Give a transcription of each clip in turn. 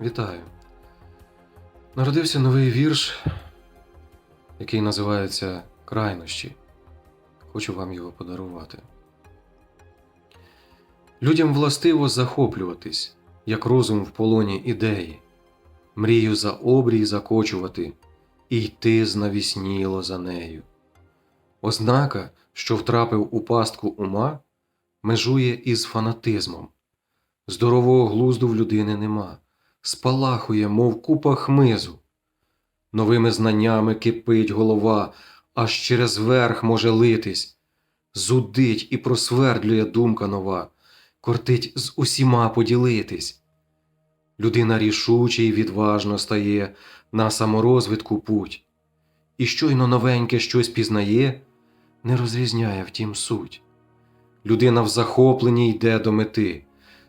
Вітаю! Народився новий вірш, який називається Крайнощі. Хочу вам його подарувати. Людям властиво захоплюватись, як розум в полоні ідеї, мрію за обрій закочувати і йти знавісніло за нею. Ознака, що втрапив у пастку ума, межує із фанатизмом. Здорового глузду в людини нема, спалахує, мов купа хмизу. Новими знаннями кипить голова, аж через верх може литись, зудить і просвердлює думка нова, кортить з усіма поділитись. Людина рішуче й відважно стає на саморозвитку путь, і щойно новеньке щось пізнає, не розрізняє втім суть. Людина в захопленні йде до мети,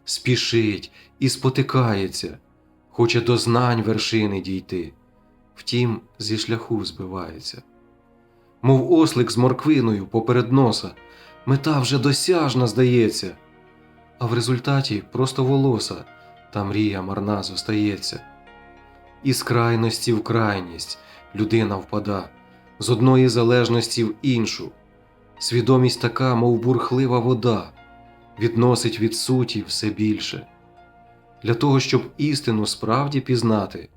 спішить і спотикається, хоче до знань вершини дійти, втім, зі шляху збивається. Мов ослик з морквиною поперед носа, мета вже досяжна здається, а в результаті просто волоса та мрія марна зостається. Із крайності в крайність людина впада, з одної залежності в іншу. Свідомість така, мов бурхлива вода, відносить від суті все більше. Для того, щоб істину справді пізнати,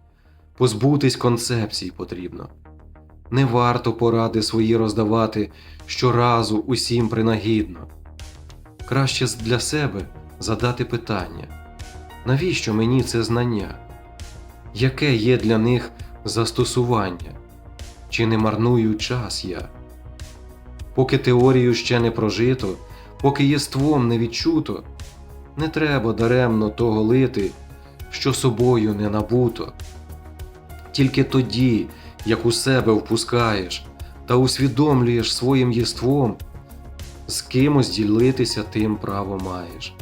позбутись концепцій потрібно. Не варто поради свої роздавати щоразу усім принагідно. Краще для себе задати питання: навіщо мені це знання? Яке є для них застосування? Чи не марную час я? Поки теорію ще не прожито, поки єством не відчуто, не треба даремно того лити, що собою не набуто. Тільки тоді, як у себе впускаєш та усвідомлюєш своїм єством, з кимось ділитися тим право маєш,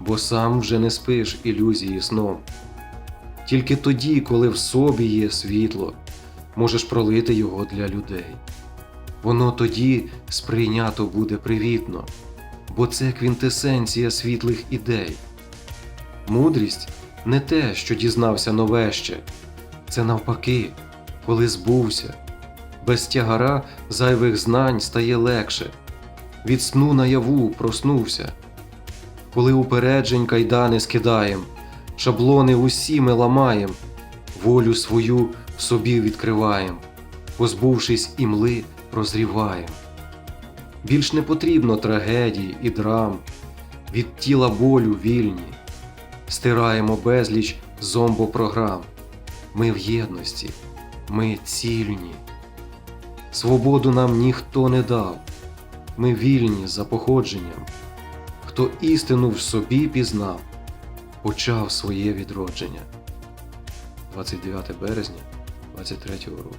бо сам вже не спиш ілюзії сном. Тільки тоді, коли в собі є світло, можеш пролити його для людей. Воно тоді сприйнято буде привітно, бо це квінтесенція світлих ідей. Мудрість не те, що дізнався нове ще, це навпаки, коли збувся. Без тягара зайвих знань стає легше. Від сну наяву проснувся. Коли упереджень кайдани скидаєм, шаблони усі ми ламаєм, волю свою в собі відкриваєм, позбувшись імли, прозріваєм. Більш не потрібно трагедій і драм, від тіла болю вільні, стираємо безліч зомбопрограм. Ми в єдності, ми цільні. Свободу нам ніхто не дав, ми вільні за походженням. Хто істину в собі пізнав, почав своє відродження. 29 березня 23 року.